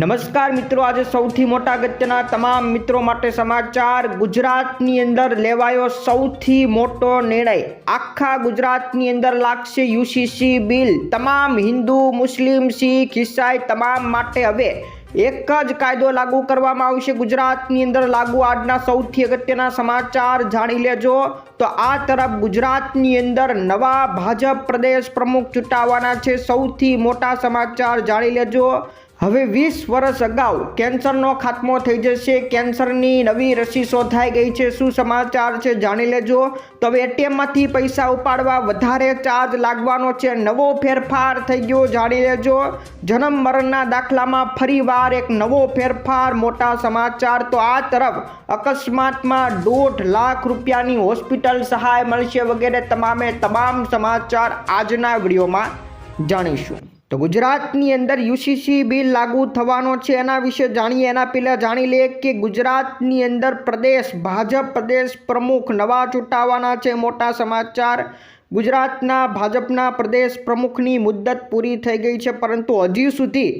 નમસ્કાર મિત્રો, આજે સૌથી મોટા અગત્યના તમામ મિત્રો માટે સમાચાર. ગુજરાતની અંદર લેવાયો સૌથી મોટો નિર્ણય. આખા ગુજરાતની અંદર લાગશે યુસીસી બિલ. તમામ હિન્દુ, મુસ્લિમ, શીખ, ઈસાઈ તમામ માટે હવે એક જ કાયદો લાગુ કરવામાં આવશે. ગુજરાતની અંદર લાગુ આજના સૌથી અગત્યના સમાચાર જાણી લેજો. તો આ તરફ ગુજરાતની અંદર નવા ભાજપ પ્રદેશ પ્રમુખ ચૂંટાવાના છે. સૌથી મોટા સમાચાર જાણી લેજો. હવે વીસ વર્ષ અગાઉ કેન્સરનો ખાત્મો થઈ જશે. કેન્સરની નવી રસી શોધાઈ ગઈ છે. શું સમાચાર છે જાણી લેજો. તો હવે એટીએમમાંથી પૈસા ઉપાડવા વધારે ચાર્જ લાગવાનો છે. નવો ફેરફાર થઈ ગયો જાણી લેજો. જન્મ મરણના દાખલામાં ફરીવાર એક નવો ફેરફાર. મોટા સમાચાર. તો આ તરફ અકસ્માતમાં દોઢ લાખ રૂપિયાની હોસ્પિટલ સહાય મળશે વગેરે તમામે તમામ સમાચાર આજના વિડીયોમાં જાણીશું. તો ગુજરાતની અંદર યુસીસી બિલ લાગુ થવાનો છે એના વિશે જાણીએ. એના પહેલાં જાણી લઈએ કે ગુજરાતની અંદર પ્રદેશ, ભાજપ પ્રદેશ પ્રમુખ નવા ચૂંટાવાના છે. મોટા સમાચાર, ગુજરાતના ભાજપના પ્રદેશ પ્રમુખની મુદ્દત પૂરી થઈ ગઈ છે, પરંતુ હજી સુધી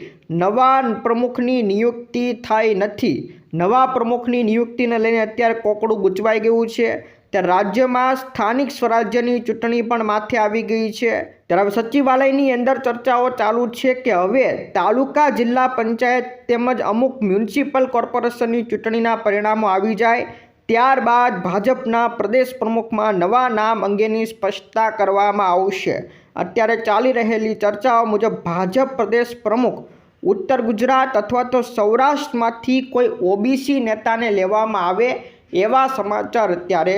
નવા પ્રમુખની નિયુક્તિ થઈ નથી. નવા પ્રમુખની નિયુક્તિને લઈને અત્યારે કોકડું ગૂંચવાઈ ગયું છે. ત્યારે રાજ્યમાં સ્થાનિક સ્વરાજ્યની ચૂંટણી પણ માથે આવી ગઈ છે. ત્યારે સચિવાલયની અંદર ચર્ચાઓ ચાલુ છે કે હવે તાલુકા જિલ્લા પંચાયત તેમજ અમુક મ્યુનિસિપલ કોર્પોરેશનની ચૂંટણીના પરિણામો આવી જાય, ત્યારબાદ ભાજપના પ્રદેશ પ્રમુખમાં નવા નામ અંગેની સ્પષ્ટતા કરવામાં આવશે. અત્યારે ચાલી રહેલી ચર્ચાઓ મુજબ ભાજપ પ્રદેશ પ્રમુખ ઉત્તર ગુજરાત અથવા તો સૌરાષ્ટ્રમાંથી કોઈ ઓબીસી નેતાને લેવામાં આવે એવા સમાચાર અત્યારે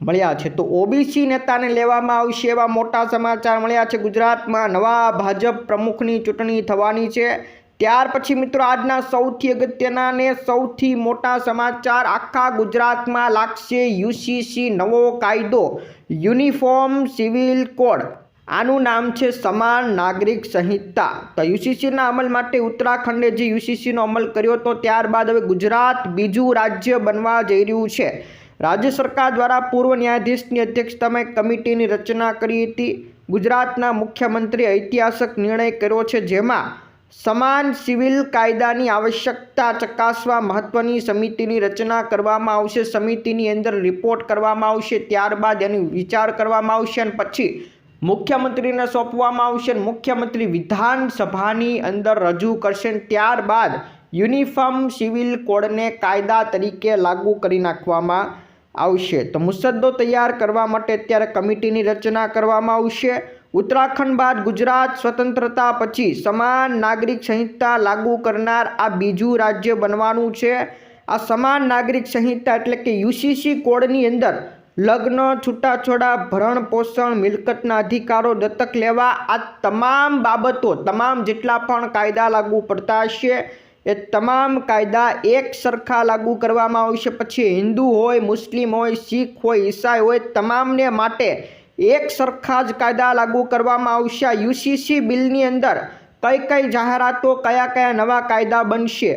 મળ્યા છે. તો ઓબીસી નેતાને લેવામાં આવશે એવા મોટા સમાચાર મળ્યા છે. ગુજરાતમાં નવા ભાજપ પ્રમુખની ચૂંટણી થવાની છે. ત્યાર પછી મિત્રો આજના સૌથી અગત્યના ને સૌથી મોટા સમાચાર આખા ગુજરાતમાં લાગશે યુસીસી નવો કાયદો, યુનિફોર્મ સિવિલ કોડ. આનું નામ છે સમાન નાગરિક સંહિતા. તો યુસીસીના અમલ માટે ઉત્તરાખંડે જે યુસીસીનો અમલ કર્યો હતો ત્યારબાદ હવે ગુજરાત બીજું રાજ્ય બનવા જઈ રહ્યું છે. રાજ્ય સરકાર દ્વારા પૂર્વ ન્યાયાધીશની અધ્યક્ષતામાં કમિટીની રચના કરી હતી. ગુજરાતના મુખ્યમંત્રીએ ઐતિહાસિક નિર્ણય કર્યો છે જેમાં સમાન સિવિલ કાયદાની આવશ્યકતા ચકાસવા મહત્વની સમિતિની રચના કરવામાં આવશે, સમિતિની અંદર રિપોર્ટ કરવામાં આવશે, ત્યારબાદ એનો વિચાર કરવામાં આવશે અને પછી મુખ્યમંત્રીને સોંપવામાં આવશે મુખ્યમંત્રી વિધાનસભાની અંદર રજૂ કરશે ત્યારબાદ યુનિફોર્મ સિવિલ કોડને કાયદા તરીકે લાગુ કરી નાખવામાં આવશે. તો મુસદ્દો તૈયાર કરવા માટે અત્યારે કમિટીની રચના કરવામાં આવશે. ઉત્તરાખંડ બાદ ગુજરાત સ્વતંત્રતા પછી સમાન નાગરિક સંહિતા લાગુ કરનાર આ બીજું રાજ્ય બનવાનું છે. આ સમાન નાગરિક સંહિતા એટલે કે યુસીસી કોડની અંદર લગ્ન, છૂટાછોડા, ભરણ પોષણ, મિલકતના અધિકારો, દત્તક લેવા, આ તમામ બાબતો તમામ જેટલા પણ કાયદા લાગુ પડતા હશે, એ તમામ કાયદા એક સરખા લાગુ કરવામાં આવશે. પછી હિન્દુ હોય, મુસ્લિમ હોય, શીખ હોય, ઈસાઈ હોય, તમામને માટે એક સરખા જ કાયદા લાગુ કરવામાં આવશે. યુસીસી બિલની અંદર કઈ કઈ જાહેરાતો કયા કયા નવા કાયદા બનશે?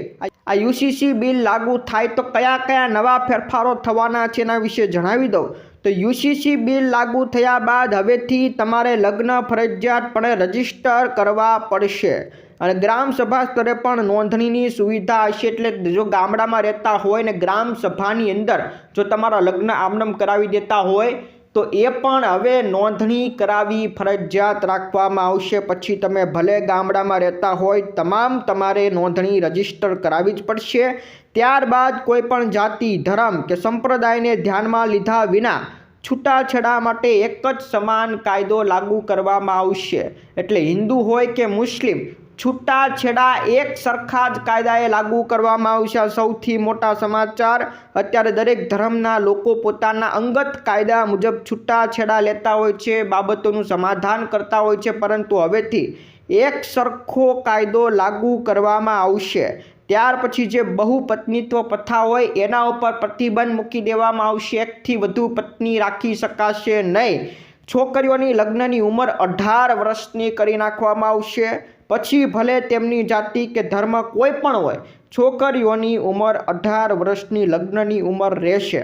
આ યુસીસી બિલ લાગુ થાય તો કયા કયા નવા ફેરફારો થવાના છે એના વિશે જણાવી દઉં. તો યુસીસી બિલ લાગુ થયા બાદ હવેથી તમારે લગ્ન ફરજિયાતપણે રજિસ્ટર કરવા પડશે. અને ગ્રામ સભા સ્તરે પણ નોંધણીની સુવિધા હશે એટલે જો ગામડામાં રહેતા હોય ને ગ્રામ સભાની અંદર જો તમારા લગ્ન આમનમ કરાવી દેતા હોય તો એ પણ હવે નોંધણી કરાવી ફરજિયાત રાખવામાં આવશે. પછી તમે ભલે ગામડામાં રહેતા હોય, તમામ તમારે નોંધણી રજિસ્ટર કરાવી જ પડશે. ત્યારબાદ કોઈ પણ જાતિ, ધર્મ કે સંપ્રદાયને ધ્યાનમાં લીધા વિના છૂટાછેડા માટે એક જ સમાન કાયદો લાગુ કરવામાં આવશે. એટલે હિન્દુ હોય કે મુસ્લિમ છૂટાછેડા એક સરખા જ કાયદાએ લાગુ કરવામાં આવશે. સૌથી મોટા સમાચાર, અત્યારે દરેક ધર્મના લોકો પોતાના અંગત કાયદા મુજબ છૂટાછેડા લેતા હોય છે, બાબતોનું સમાધાન કરતા હોય છે, પરંતુ હવેથી એક સરખો કાયદો લાગુ કરવામાં આવશે. ત્યાર પછી જે બહુપત્નીત્વ પ્રથા હોય, એના ઉપર પ્રતિબંધ મૂકી દેવામાં આવશે. એકથી વધુ પત્ની રાખી શકાશે નહીં. છોકરીઓની લગ્નની ઉંમર અઢાર વર્ષની કરી નાખવામાં આવશે. પછી ભલે તેમની જાતિ કે ધર્મ કોઈ પણ હોય, છોકરીઓની ઉંમર અઢાર વર્ષની લગ્નની ઉંમર રહેશે.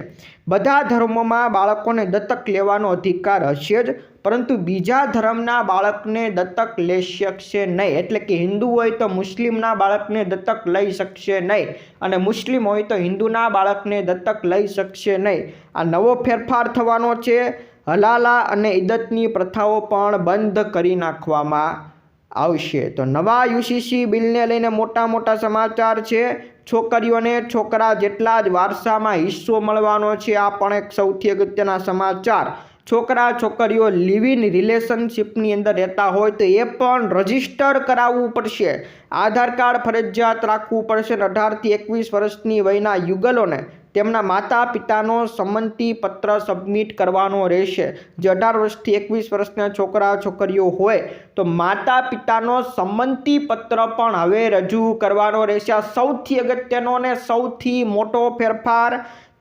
બધા ધર્મોમાં બાળકોને દત્તક લેવાનો અધિકાર હશે જ, પરંતુ બીજા ધર્મના બાળકને દત્તક લઈ શકશે નહીં. એટલે કે હિન્દુ હોય તો મુસ્લિમના બાળકને દત્તક લઈ શકશે નહીં અને મુસ્લિમ હોય તો હિન્દુના બાળકને દત્તક લઈ શકશે નહીં. આ નવો ફેરફાર થવાનો છે. હલાલા અને ઇદતની પ્રથાઓ પણ બંધ કરી નાખવામાં આવશે. તો નવા યુસીસી બિલને લઈને મોટા મોટા સમાચાર છે. છોકરીઓને છોકરા જેટલા જ વારસામાં હિસ્સો મળવાનો છે. આ પણ એક સૌથી અગત્યના સમાચાર. છોકરા છોકરીઓ લિવ ઇન રિલેશનશિપની અંદર રહેતા હોય તો એ પણ રજિસ્ટર કરાવવું પડશે. આધાર કાર્ડ ફરજિયાત રાખવું પડશે અને અઢારથી એકવીસ વર્ષની વયના યુગલોને તેમના માતા પિતાનો સંમતિ પત્ર સબમિટ કરવાનો રહેશે. જે અઢાર વર્ષથી એકવીસ વર્ષના છોકરા છોકરીઓ હોય તો માતા પિતાનો સંમતિ પત્ર પણ હવે રજૂ કરવાનો રહેશે. આ સૌથી અગત્યનો અને સૌથી મોટો ફેરફાર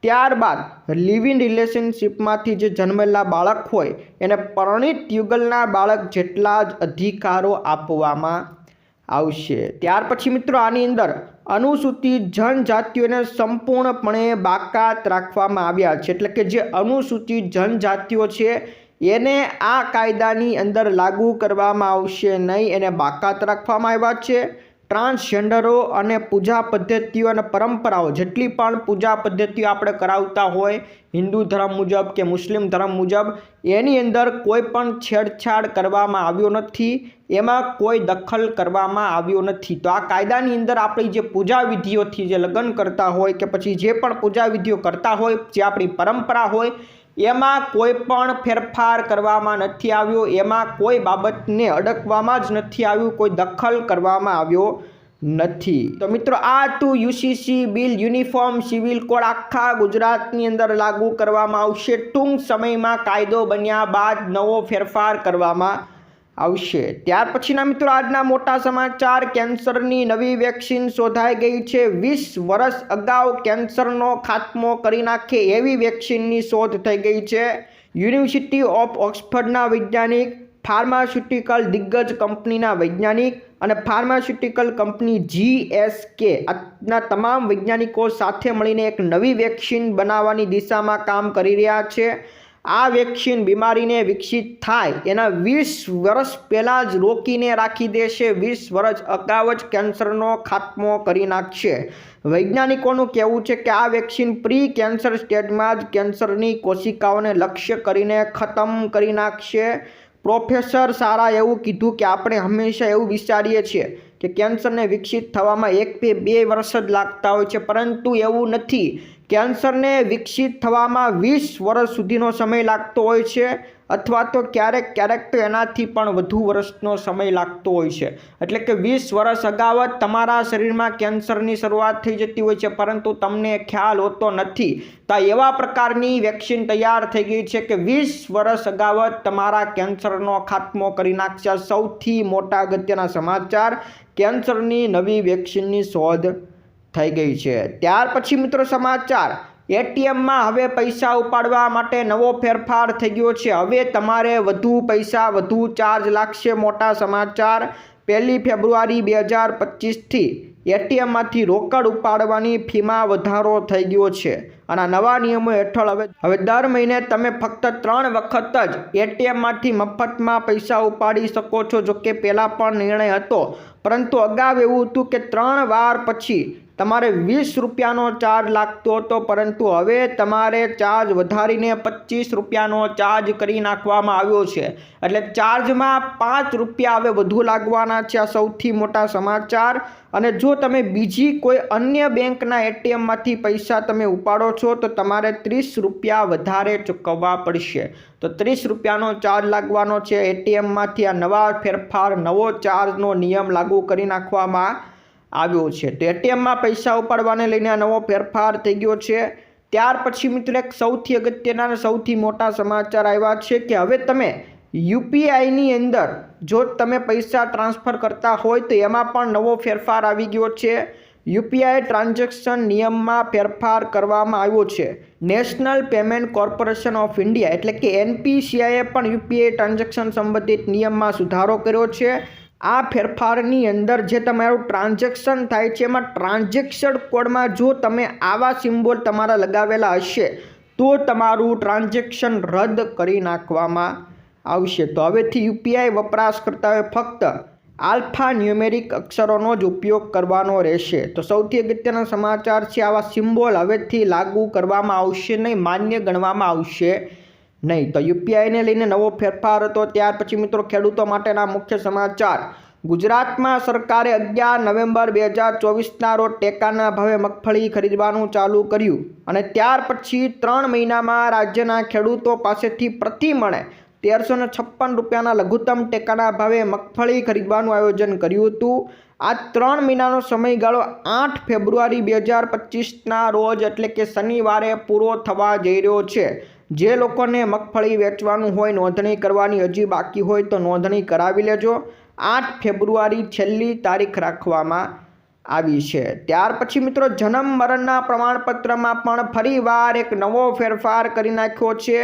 ત્યારબાદ લિવ ઇન રિલેશનશિપમાંથી જે જન્મેલા બાળક હોય એને પરણિત યુગલના બાળક જેટલા જ અધિકારો આપવામાં આવશે. ત્યાર પછી મિત્રો આની અંદર અનુસૂચિત જનજાતિઓને સંપૂર્ણપણે બાકાત રાખવામાં આવ્યા છે. એટલે કે જે અનુસૂચિત જનજાતિઓ છે, એને આ કાયદાની અંદર લાગુ કરવામાં આવશે નહીં. એને બાકાત રાખવામાં આવ્યા છે. ટ્રાન્સજેન્ડરો અને પૂજા પદ્ધતિઓ અને પરંપરાઓ જેટલી પણ પૂજા પદ્ધતિઓ આપણે કરાવતા હોય, હિન્દુ ધર્મ મુજબ કે મુસ્લિમ ધર્મ મુજબ, એની અંદર કોઈ પણ છેડછાડ કરવામાં આવ્યો નથી. એમાં કોઈ દખલ કરવામાં આવ્યો નથી. તો આ કાયદાની અંદર આપણી જે પૂજા વિધિઓથી જે લગ્ન કરતા હોય કે પછી જે પણ પૂજા વિધિઓ કરતા હોય, જે આપણી પરંપરા હોય, એમાં કોઈ પણ ફેરફાર કરવામાં નથી આવ્યો, એમાં કોઈ બાબતને અડકવામાં જ નથી આવ્યું, કોઈ દખલ કરવામાં આવ્યો નથી. તો મિત્રો, આ હતું UCC bill, uniform, civil code આખા ગુજરાતની અંદર લાગુ કરવામાં આવશે. ટૂંક સમયમાં કાયદો બન્યા બાદ નવો ફેરફાર કરવામાં આવશે. ત્યાર પછીના મિત્રો, આજના મોટા સમાચાર. કેન્સરની નવી વેક્સિન શોધાઈ ગઈ છે. વીસ વર્ષ અગાઉ કેન્સરનો ખાત્મો કરી નાખે એવી વેક્સિનની શોધ થઈ ગઈ છે. યુનિવર્સિટી ઓફ ઓક્સફર્ડના વૈજ્ઞાનિક, ફાર્માસ્યુટિકલ દિગ્ગજ કંપનીના વૈજ્ઞાનિક અને ફાર્માસ્યુટિકલ કંપની જીએસકે ના તમામ વૈજ્ઞાનિકો સાથે મળીને એક નવી વેક્સિન બનાવવાની દિશામાં કામ કરી રહ્યા છે. આ વેક્સિન બીમારીને વિકસિત થાય, એના વીસ વર્ષ પહેલાં જ રોકીને રાખી દેશે, વીસ વર્ષ અગાઉ જ કેન્સરનો ખાત્મો કરી નાખશે. વૈજ્ઞાનિકોનું કહેવું છે કે આ વેક્સિન પ્રી કેન્સર સ્ટેજમાં જ કેન્સરની કોશિકાઓને લક્ષ્ય કરીને ખતમ કરી નાખશે. પ્રોફેસર સારા એવું કીધું કે આપણે હંમેશા એવું વિચારીએ છીએ કે કેન્સરને વિકસિત થવામાં એક બે વર્ષ જ લાગતા હોય છે, પરંતુ એવું નથી. કેન્સરને વિકસિત થવામાં વીસ વર્ષ સુધીનો સમય લાગતો હોય છે અથવા તો ક્યારેક ક્યારેક તો એનાથી પણ વધુ વર્ષનો સમય લાગતો હોય છે. એટલે કે વીસ વર્ષ અગાઉ જ તમારા શરીરમાં કેન્સરની શરૂઆત થઈ જતી હોય છે, પરંતુ તમને ખ્યાલ હોતો નથી. તો એવા પ્રકારની વેક્સિન તૈયાર થઈ ગઈ છે કે વીસ વર્ષ અગાઉ જ તમારા કેન્સરનો ખાત્મો કરી નાખશે. સૌથી મોટા અગત્યના સમાચાર, કેન્સરની નવી વેક્સિનની શોધ થઈ ગઈ છે. ત્યાર પછી મિત્રો સમાચાર, એટીએમમાં હવે પૈસા ઉપાડવા માટે નવો ફેરફાર થઈ ગયો છે. હવે તમારે વધુ પૈસા, વધુ ચાર્જ લાગશે મોટા સમાચાર. પહેલી ફેબ્રુઆરી બે હજાર પચીસથી એટીએમમાંથી રોકડ ઉપાડવાની ફીમાં વધારો થઈ ગયો છે. અને નવા નિયમો હેઠળ હવે હવે દર મહિને તમે ફક્ત ત્રણ વખત જ એટીએમમાંથી મફતમાં પૈસા ઉપાડી શકો છો, જો કે પહેલાં પણ નિર્ણય હતો. પરંતુ અગાઉ એવું હતું કે ત્રણ વાર પછી તમારે વીસ રૂપિયાનો ચાર્જ લાગતો હતો, પરંતુ હવે તમારે ચાર્જ વધારીને પચીસ રૂપિયાનો ચાર્જ કરી નાખવામાં આવ્યો છે. એટલે ચાર્જમાં પાંચ રૂપિયા હવે વધુ લાગવાના છે આ સૌથી મોટા સમાચાર. અને જો તમે બીજી કોઈ અન્ય બેંકના એટીએમમાંથી પૈસા તમે ઉપાડો છો, તો તમારે ત્રીસ રૂપિયા વધારે ચૂકવવા પડશે. તો ત્રીસ રૂપિયાનો ચાર્જ લાગવાનો છે એટીએમમાંથી આ નવા ફેરફાર, નવો ચાર્જનો નિયમ લાગુ કરી નાખવામાં આવ્યો છે. તો એટીએમમાં પૈસા ઉપાડવાને લઈને આ નવો ફેરફાર થઈ ગયો છે. ત્યાર પછી મિત્રો એક સૌથી અગત્યના સૌથી મોટા સમાચાર આવ્યા છે કે હવે તમે યુપીઆઈની અંદર જો તમે પૈસા ટ્રાન્સફર કરતા હોય તો એમાં પણ નવો ફેરફાર આવી ગયો છે. યુપીઆઈ ટ્રાન્ઝેક્શન નિયમમાં ફેરફાર કરવામાં આવ્યો છે. National payment corporation of India એટલે કે એનપીસીઆઈએ પણ યુપીઆઈ ટ્રાન્ઝેક્શન સંબંધિત નિયમમાં સુધારો કર્યો છે. આ ફેરફારની અંદર જે તમારું ટ્રાન્ઝેક્શન થાય છે, એમાં ટ્રાન્ઝેક્શન કોડમાં જો તમે આવા સિમ્બોલ તમારા લગાવેલા હશે, તો તમારું ટ્રાન્ઝેક્શન રદ કરી નાખવામાં આવશે. તો હવેથી યુપીઆઈ વપરાશકર્તાઓએ ફક્ત આલ્ફા ન્યુમેરિક અક્ષરોનો જ ઉપયોગ કરવાનો રહેશે. તો સૌથી અગત્યના સમાચાર છે, આવા સિમ્બોલ હવેથી લાગુ કરવામાં આવશે નહીં, માન્ય ગણવામાં આવશે. નહીં. તો યુપીઆઈને લઈને નવો ફેરફાર હતો. ત્યાર પછી મિત્રો ખેડૂતો માટેના મુખ્ય સમાચાર. ગુજરાતમાં સરકારે અગિયાર નવેમ્બર બે હજાર ચોવીસના રોજ ટેકાના ભાવે મગફળી ખરીદવાનું ચાલુ કર્યું અને ત્યાર પછી ત્રણ મહિનામાં રાજ્યના ખેડૂતો પાસેથી પ્રતિ મણે તેરસો ને છપ્પન રૂપિયાના લઘુત્તમ ટેકાના ભાવે મગફળી ખરીદવાનું આયોજન કર્યું હતું. આ ત્રણ મહિનાનો સમયગાળો આઠ ફેબ્રુઆરી બે હજાર પચીસના રોજ એટલે કે શનિવારે પૂરો થવા જઈ રહ્યો છે. જે લોકોને મગફળી વેચવાનું હોય, નોંધણી કરવાની હજી બાકી હોય તો નોંધણી કરાવી લેજો. આઠ ફેબ્રુઆરી છેલ્લી તારીખ રાખવામાં આવી છે. ત્યાર પછી મિત્રો જન્મ મરણના પ્રમાણપત્રમાં પણ ફરીવાર એક નવો ફેરફાર કરી નાખ્યો છે.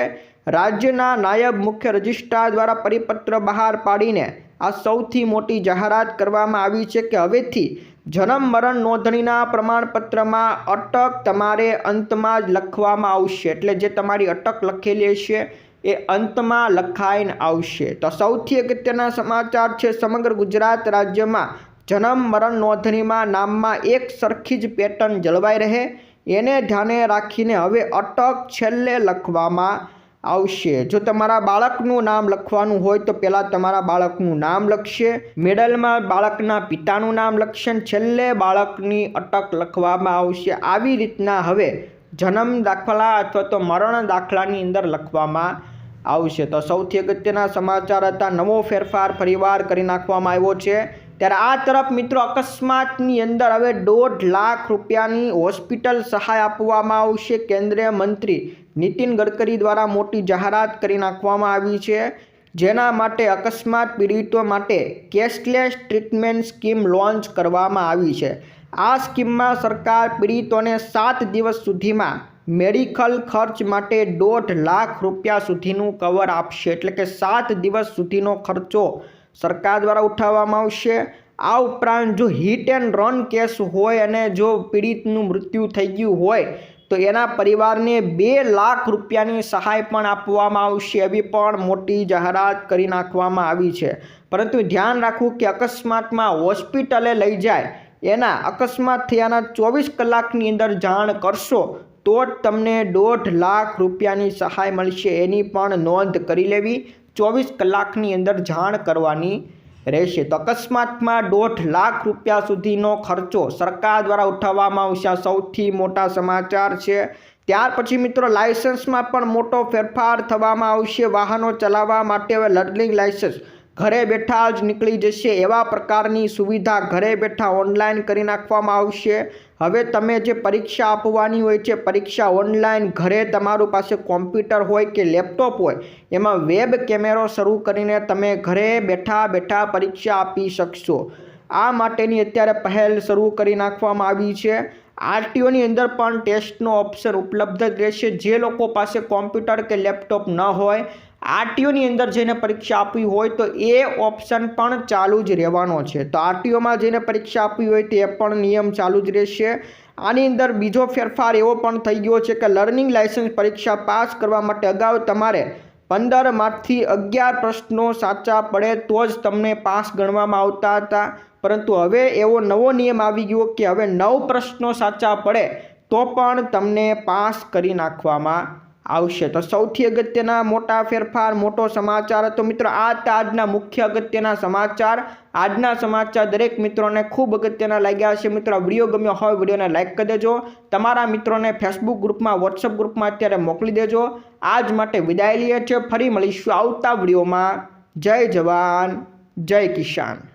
રાજ્યના નાયબ મુખ્ય રજિસ્ટ્રાર દ્વારા પરિપત્ર બહાર પાડીને આ સૌથી મોટી જાહેરાત કરવામાં આવી છે કે હવેથી જન્મ મરણ નોંધણીના પ્રમાણપત્રમાં અટક તમારે અંતમાં જ લખવામાં આવશે. એટલે જે તમારી અટક લખેલી હશે, એ અંતમાં લખાઈને આવશે. તો સૌથી અગત્યના સમાચાર છે સમગ્ર ગુજરાત રાજ્યમાં જન્મ મરણ નોંધણીમાં નામમાં એક સરખી જ પેટર્ન જળવાઈ રહે. એને ધ્યાને રાખીને હવે અટક છેલ્લે લખવામાં આવશે. જો તમારા બાળકનું નામ લખવાનું હોય તો પહેલાં તમારા બાળકનું નામ લખશે. મેડલમાં બાળકના પિતાનું નામ લખશે. છેલ્લે બાળકની અટક લખવામાં આવશે. આવી રીતના હવે જન્મ દાખલા અથવા તો મરણ દાખલાની અંદર લખવામાં આવશે. તો સૌથી અગત્યના સમાચાર હતા. નવો ફેરફાર ફરીવાર કરી નાખવામાં આવ્યો છે. ત્યારે આ તરફ મિત્રો અકસ્માતની અંદર હવે દોઢ લાખ રૂપિયાની હોસ્પિટલ સહાય આપવામાં આવશે. કેન્દ્રીય મંત્રી નીતિન ગડકરી દ્વારા મોટી જાહેરાત કરી નાખવામાં આવી છે. જેના માટે અકસ્માત પીડિતો માટે કેશલેસ ટ્રીટમેન્ટ સ્કીમ લોન્ચ કરવામાં આવી છે. આ સ્કીમમાં સરકાર પીડિતોને સાત દિવસ સુધીમાં મેડિકલ ખર્ચ માટે દોઢ લાખ રૂપિયા સુધીનું કવર આપશે. એટલે કે સાત દિવસ સુધીનો ખર્ચો સરકાર દ્વારા ઉઠાવવામાં આવશે. આ ઉપરાંત જો હિટ એન્ડ રન કેસ હોય અને જો પીડિતનું મૃત્યુ થઈ ગયું હોય, તો એના પરિવારને બે લાખ રૂપિયાની સહાય પણ આપવામાં આવશે એવી પણ મોટી જાહેરાત કરી નાખવામાં આવી છે. પરંતુ ધ્યાન રાખવું કે અકસ્માતમાં હોસ્પિટલે લઈ જાય, એના અકસ્માત થયાના ચોવીસ કલાકની અંદર જાણ કરશો, તો જ તમને દોઢ લાખ રૂપિયાની સહાય મળશે એની પણ નોંધ કરી લેવી. ચોવીસ કલાકની અંદર જાણ કરવાની રહેશે. તો અકસ્માતમાં દોઢ લાખ રૂપિયા સુધીનો ખર્ચો સરકાર દ્વારા ઉઠાવવામાં આવશે. સૌથી મોટા સમાચાર છે. ત્યાર પછી મિત્રો, લાયસન્સમાં પણ મોટો ફેરફાર થવામાં આવશે. વાહનો ચલાવવા માટે હવે લર્નિંગ લાયસન્સ ઘરે બેઠા જ નીકળી જશે. એવા પ્રકારની સુવિધા ઘરે બેઠા ઓનલાઈન કરી નાખવામાં આવશે. હવે તમે જે પરીક્ષા આપવાની હોય છે, પરીક્ષા ઓનલાઈન ઘરે તમારું પાસે કોમ્પ્યુટર હોય કે લેપટોપ હોય, એમાં વેબ કેમેરો શરૂ કરીને તમે ઘરે બેઠા બેઠા પરીક્ષા આપી શકશો. આ માટેની અત્યારે પહેલ શરૂ કરી નાખવામાં આવી છે. આરટીઓની અંદર પણ ટેસ્ટનો ઓપ્શન ઉપલબ્ધ જ રહેશે. જે લોકો પાસે કોમ્પ્યુટર કે લેપટોપ ન હોય આરટીઓની અંદર જઈને પરીક્ષા આપવી હોય તો એ ઓપ્શન પણ ચાલુ જ રહેવાનો છે. તો આરટીઓમાં જઈને પરીક્ષા આપવી હોય તે પણ નિયમ ચાલુ જ રહેશે. આની અંદર બીજો ફેરફાર એવો પણ થઈ ગયો છે કે લર્નિંગ લાયસન્સ પરીક્ષા પાસ કરવા માટે અગાઉ તમારે પંદરમાંથી અગિયાર પ્રશ્નો સાચા પડે તો જ તમને પાસ ગણવામાં આવતા હતા. પરંતુ હવે એવો નવો નિયમ આવી ગયો કે હવે નવ પ્રશ્નો સાચા પડે તો પણ તમને પાસ કરી નાખવામાં આવશે. તો સૌથી અગત્યના મોટા ફેરફાર, મોટો સમાચાર. હતો મિત્રો, આ હતા આજના મુખ્ય અગત્યના સમાચાર. આજના સમાચાર દરેક મિત્રોને ખૂબ અગત્યના લાગ્યા હશે. મિત્રો વીડિયો ગમ્યો હોય, વિડીયોને લાઇક કરી દેજો. તમારા મિત્રોને ફેસબુક ગ્રુપમાં વોટ્સઅપ ગ્રુપમાં અત્યારે મોકલી દેજો. આજ માટે વિદાય લઈએ છીએ. ફરી મળીશું આવતા વિડીયોમાં. જય જવાન, જય કિસાન.